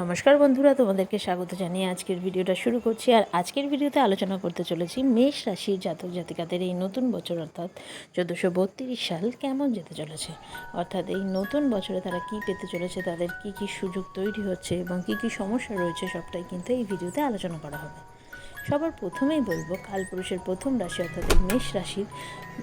নমস্কার বন্ধুরা, তোমাদেরকে স্বাগত জানিয়ে আজকের ভিডিওটা শুরু করছি। আর আজকের ভিডিওতে আলোচনা করতে চলেছি মেষ রাশির জাতক জাতিকাদের এই নতুন বছর, অর্থাৎ চোদ্দোশো বত্রিশ সাল কেমন যেতে চলেছে? অর্থাৎ এই নতুন বছরে তারা কি পেতে চলেছে, তাদের কি কি সুযোগ তৈরি হচ্ছে এবং কি কি সমস্যা রয়েছে, সবটাই কিন্তু এই ভিডিওতে আলোচনা করা হবে। সবার প্রথমেই বলব কালপুরুষের প্রথম রাশি অর্থাৎ এই মেষ রাশির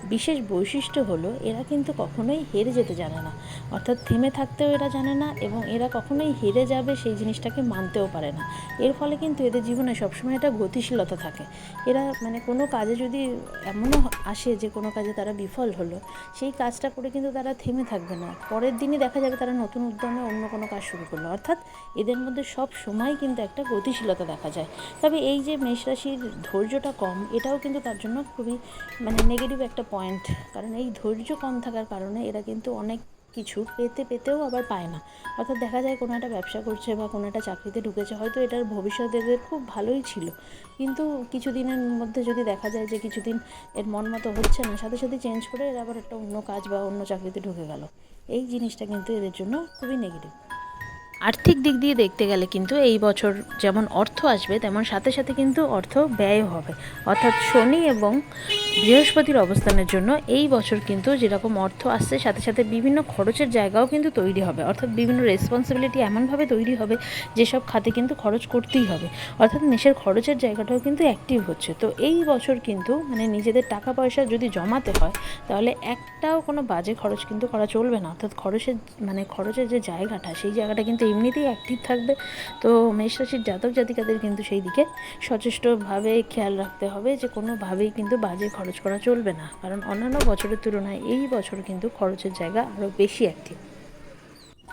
বিশেষ বৈশিষ্ট্য হলো, এরা কিন্তু কখনোই হেরে যেতে জানে না। অর্থাৎ থেমে থাকতেও এরা জানে না এবং এরা কখনোই হেরে যাবে সেই জিনিসটাকে মানতেও পারে না। এর ফলে কিন্তু এদের জীবনে সবসময় একটা গতিশীলতা থাকে। এরা মানে কোনো কাজে যদি এমনও আসে যে কোনো কাজে তারা বিফল হলো, সেই কাজটা করে কিন্তু তারা থেমে থাকবে না। পরের দিনই দেখা যাবে তারা নতুন উদ্যমে অন্য কোনো কাজ শুরু করল। অর্থাৎ এদের মধ্যে সব সময় কিন্তু একটা গতিশীলতা দেখা যায়। তবে এই যে মেষ রাশির ধৈর্যটা কম, এটাও কিন্তু তার জন্য খুবই মানে নেগেটিভ একটা পয়েন্ট কারণ এই ধৈর্য কম থাকার কারণে এরা কিন্তু অনেক কিছু পেতে পেতেও আবার পায় না। অর্থাৎ দেখা যায় কোনো একটা ব্যবসা করছে বা কোনো একটা চাকরিতে ঢুকেছে, হয়তো এটার ভবিষ্যৎ এদের খুব ভালোই ছিল। কিন্তু কিছুদিনের মধ্যে যদি দেখা যায় যে কিছুদিন এর মন মতো হচ্ছে না, সাথে সাথে চেঞ্জ করে এরা আবার একটা অন্য কাজ বা অন্য চাকরিতে ঢুকে গেল। এই জিনিসটা কিন্তু এদের জন্য খুবই নেগেটিভ আর্থিক দিক দিয়ে দেখতে গেলে কিন্তু এই বছর যেমন অর্থ আসবে, তেমন সাথে সাথে কিন্তু অর্থ ব্যয় হবে। অর্থাৎ শনি এবং বৃহস্পতির অবস্থানের জন্য এই বছর কিন্তু যেরকম অর্থ আসছে, সাথে সাথে বিভিন্ন খরচের জায়গাও কিন্তু তৈরি হবে। অর্থাৎ বিভিন্ন রেসপন্সিবিলিটি এমনভাবে তৈরি হবে যেসব খাতে কিন্তু খরচ করতেই হবে। অর্থাৎ নেশের খরচের জায়গাটাও কিন্তু অ্যাক্টিভ হচ্ছে। তো এই বছর কিন্তু মানে নিজেদের টাকা পয়সা যদি জমাতে হয়, তাহলে একটাও কোনো বাজে খরচ কিন্তু করা চলবে না। অর্থাৎ খরচের মানে খরচের যে জায়গাটা, সেই জায়গাটা কিন্তু এমনিতেই অ্যাক্টিভ থাকবে। তো মেষ রাশির জাতক জাতিকাদের কিন্তু সেই দিকে সচেষ্টভাবে খেয়াল রাখতে হবে যে, কোনোভাবেই কিন্তু বাজে খরচ করা চলবে না। কারণ অন্যান্য বছরের তুলনায় এই বছর কিন্তু খরচের জায়গা আরও বেশি অ্যাক্টিভ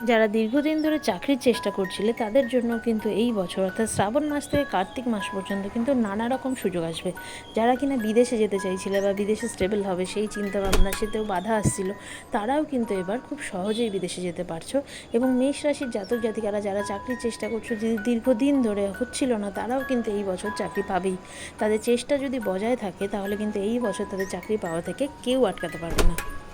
যারা দীর্ঘদিন ধরে চাকরির চেষ্টা করছিলে, তাদের জন্য কিন্তু এই বছর, অর্থাৎ শ্রাবণ মাস থেকে কার্তিক মাস পর্যন্ত কিন্তু নানা রকম সুযোগ আসবে। যারা কিনা বিদেশে যেতে চাইছিলে বা বিদেশে স্টেবল হবে, সেই চিন্তা ভাবনা সেতেও বাধা আসছিল, তারাও কিন্তু এবার খুব সহজেই বিদেশে যেতে পারছ। এবং মেষ রাশির জাতক জাতিকারা যারা চাকরির চেষ্টা করছ যদি দীর্ঘদিন ধরে হচ্ছিল না, তারাও কিন্তু এই বছর চাকরি পাবেই। তাদের চেষ্টা যদি বজায় থাকে, তাহলে কিন্তু এই বছর তাদের চাকরি পাওয়া থেকে কেউ আটকাতে পারবে না।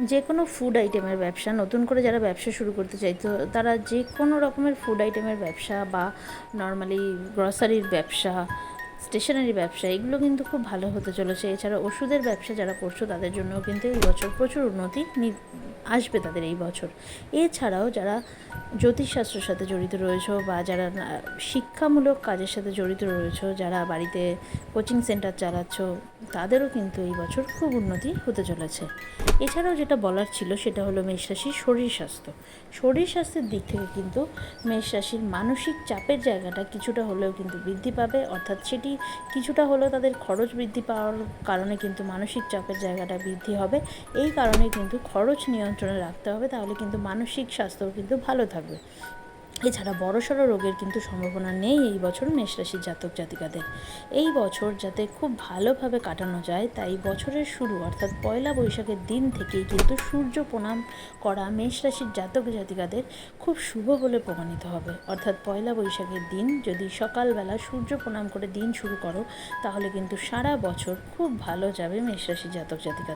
যে কোনো ফুড আইটেমের ব্যবসা, নতুন করে যারা ব্যবসা শুরু করতে চাইতো তারা যে কোনো রকমের ফুড আইটেমের ব্যবসা বা নর্মালি গ্রসারির ব্যবসা স্টেশনারি ব্যবসা, এগুলো কিন্তু খুব ভালো হতে চলেছে। এছাড়া ওষুধের ব্যবসা যারা করছ, তাদের জন্যও কিন্তু এই বছর প্রচুর উন্নতি নি- আসবে তাদের এই বছর। এছাড়াও যারা জ্যোতিষশাস্ত্রের সাথে জড়িত রয়েছে বা যারা শিক্ষামূলক কাজের সাথে জড়িত রয়েছে, যারা বাড়িতে কোচিং সেন্টার চালাচ্ছ, তাদেরও কিন্তু এই বছর খুব উন্নতি হতে চলেছে। এছাড়াও যেটা বলার ছিল সেটা হলো মেষ রাশির শরীর স্বাস্থ্য। শরীর স্বাস্থ্যের দিক থেকে কিন্তু মেষ রাশির মানসিক চাপের জায়গাটা কিছুটা হলেও কিন্তু বৃদ্ধি পাবে, অর্থাৎ সেটি কিছুটা হলেও তাদের খরচ বৃদ্ধি পাওয়ার কারণে কিন্তু মানসিক চাপের জায়গাটা বৃদ্ধি হবে। এই কারণে কিন্তু খরচ নিয়ন্ত্রণে রাখতে হবে, তাহলে কিন্তু মানসিক স্বাস্থ্যও কিন্তু ভালো থাকবে। এছাড়া বড়সড় রোগের কিন্তু সম্ভাবনা নেই এই বছর মেষরাশির জাতক জাতিকাদের। এই বছর যাতে খুব ভালোভাবে কাটানো যায়, তাই বছরের শুরু অর্থাৎ পয়লা বৈশাখের দিন থেকেই কিন্তু সূর্য প্রণাম করা মেষরাশির জাতক জাতিকাদের খুব শুভ বলে প্রমাণিত হবে। অর্থাৎ পয়লা বৈশাখের দিন যদি সকালবেলা সূর্য প্রণাম করে দিন শুরু করো, তাহলে কিন্তু সারা বছর খুব ভালো যাবে মেষরাশির জাতক জাতিকা